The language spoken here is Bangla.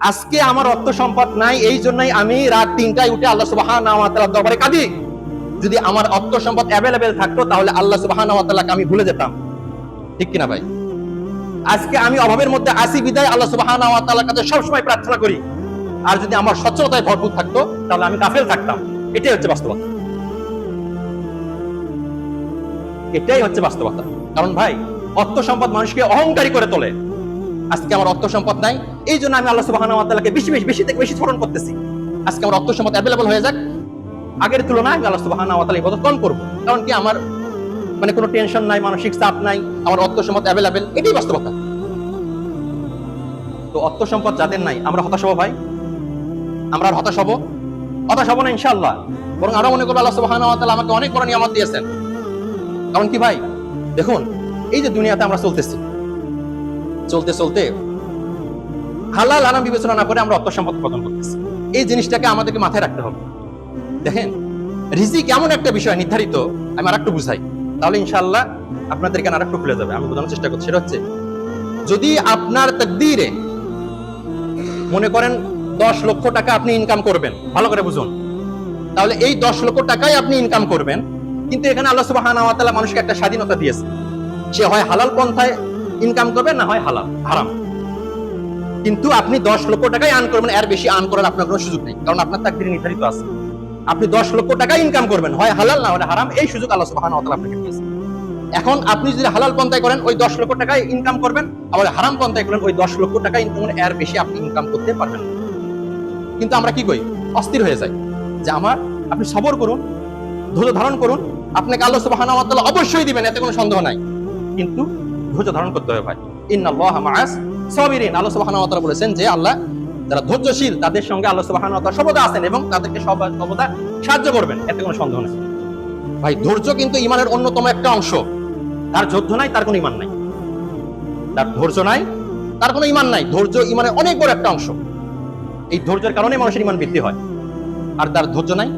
আজকে আমার অর্থ সম্পদ নাই, এই জন্যই আমি রাত তিনটায় উঠে আল্লাহ সুবাহ দরবারে কাঁদি। যদি আমার অর্থ সম্পদ অ্যাভেলেবেল থাকতো, তাহলে আল্লাহ সুবাহ আমি ভুলে যেতাম। ঠিক কিনা ভাই? আজকে আমি অভাবের মধ্যে আসি বিদায়, আল্লাহ সুবাহ কাছে সবসময় প্রার্থনা করি। আর যদি আমার সচ্ছলতায় ভরপুর থাকতো, তাহলে আমি কাফেল থাকতাম। এটাই হচ্ছে বাস্তবতা। এটাই হচ্ছে বাস্তবতা। কারণ ভাই অর্থ সম্পদ মানুষকে অহংকারী করে তোলে। আজকে আমার অর্থ সম্পদ নাই। এই জন্য আমি আল্লাহ সুবহানাহু ওয়া বেশি বেশি বেশি থেকে বেশি স্মরণ করতেছি। আজকে আমার অর্থ সম্পদ অ্যাভেলেবল হয়ে যাক। আগের তুলনায় আমি আল্লাহ সুবহানাহু ওয়া ইবাদত কম করব। কারণ কি আমার মানে কোনো টেনশন নাই, মানসিক চাপ নাই, আমার অর্থ সম্পদ অ্যাভেলেবেল এটাই বাস্তবতা। তো অর্থ সম্পদ যাদের নাই, আমরা হতাশ হব ভাই? আমরা আর হতাশ হব? হতাশ হব না ইনশাআল্লাহ। বরং আরও মনে করব আল্লাহ সুবহানাহু আমাকে অনেক বড় নিয়ামত দিয়েছেন। কারণ কি ভাই? দেখুন, এই যে দুনিয়াতে আমরা চলতেছি চলতে চলতে হালাল আরাম বিবেচনা না করে আমরা অর্থ সম্পদ উৎপাদন করতেছি। এই জিনিসটাকে আমাদেরকে মাথায় রাখতে হবে। দেখেন, রিজিক এমন একটা বিষয়, নির্ধারিত, আমি আর একটু বুঝাই। তাহলে ইনশাল্লাহ আপনাদেরকে আর একটু খুলে যাবে? আমি বোঝানোর চেষ্টা করছি। সেটা হচ্ছে, যদি আপনার তকদিরে মনে করেন দশ লক্ষ টাকা আপনি ইনকাম করবেন, ভালো করে বুঝুন। তাহলে এই দশ লক্ষ টাকাই আপনি ইনকাম করবেন, কিন্তু এখানে আল্লাহ তাআলা মানুষকে একটা স্বাধীনতা দিয়েছে। সে হয় হালাল পন্থায় ইনকাম করবে না হয় হালাল? হারাম। কিন্তু আপনি দশ লক্ষ টাকাই আর্ন করবেন, এর বেশি আর্ন করার আপনার কোনো সুযোগ নেই, কারণ আপনার চাকরি নির্ধারিত আছে। আপনি দশ লক্ষ টাকা ইনকাম করবেন, হয় হালাল, না হয় হারাম, এই সুযোগ আল্লাহ সুবহানাহু ওয়া তাআলা আপনাকে দিয়েছে। এখন আপনি যদি হালাল পন্থায় করেন, ওই দশ লক্ষ টাকায় ইনকাম করবেন, আবার হারাম পন্থায় করেন, ওই দশ লক্ষ টাকা ইনকাম করেন এর বেশি আপনি ইনকাম করতে পারবেন কিন্তু আমরা কি করি? অস্থির হয়ে যাই। যে আমার, আপনি সবর করুন, ধৈর্য ধারণ করুন, আপনাকে আল্লাহ তাআলা অবশ্যই দিবেন, এতে কোনো সন্দেহ নাই। কিন্তু ধৈর্য ধারণ করতে হবে ভাই। ইন্নাল্লাহ আল্লাহ বলেছেন যে, আল্লাহ যারা ধৈর্যশীল, তাদের সঙ্গে আল্লাহ আছেন এবং তাদেরকে সাহায্য করবেন। এতে কোনো সন্দেহ নেই। ভাই, ধৈর্য কিন্তু ইমানের অন্যতম একটা অংশ। তার যুদ্ধ নাই, তার কোনো ইমান নাই। তার ধৈর্য নাই, তার কোনো ইমান নাই। ধৈর্য ইমানের অনেক বড় একটা অংশ। এই ধৈর্যের কারণে মানুষের ইমান বৃদ্ধি হয়। আর তার ধৈর্য নাই